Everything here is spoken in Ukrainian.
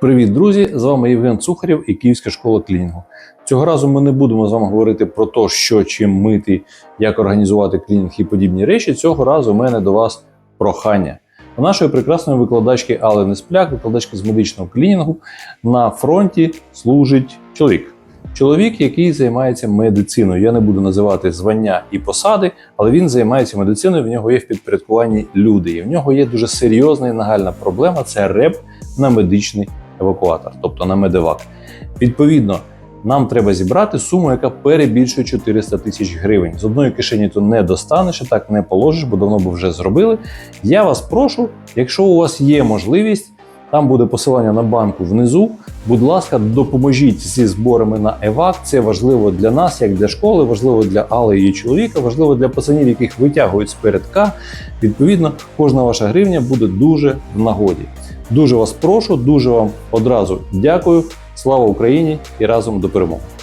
Привіт, друзі! З вами Євген Цухарєв і Київська школа клінінгу. Цього разу ми не будемо з вами говорити про те, що чим мити, як організувати клінінг і подібні речі. Цього разу у мене до вас прохання. У нашої прекрасної викладачки Алени Спляк, викладачки з медичного клінінгу, на фронті служить чоловік. Чоловік, який займається медициною. Я не буду називати звання і посади, але він займається медициною. В нього є в підпорядкуванні люди. І в нього є дуже серйозна і нагальна проблема це реп на медичний евакуатор, тобто на медевак. Відповідно, нам треба зібрати суму, яка перебільшує 400 тисяч гривень. З одної кишені то не достанеш, і так не положиш, бо давно б вже зробили. Я вас прошу, якщо у вас є можливість, там буде посилання на банку внизу. Будь ласка, допоможіть зі зборами на ЕВАК. Це важливо для нас, як для школи, важливо для Алли і її чоловіка, важливо для пацанів, яких витягують з передка. Відповідно, кожна ваша гривня буде дуже в нагоді. Дуже вас прошу, дуже вам одразу дякую. Слава Україні і разом до перемоги!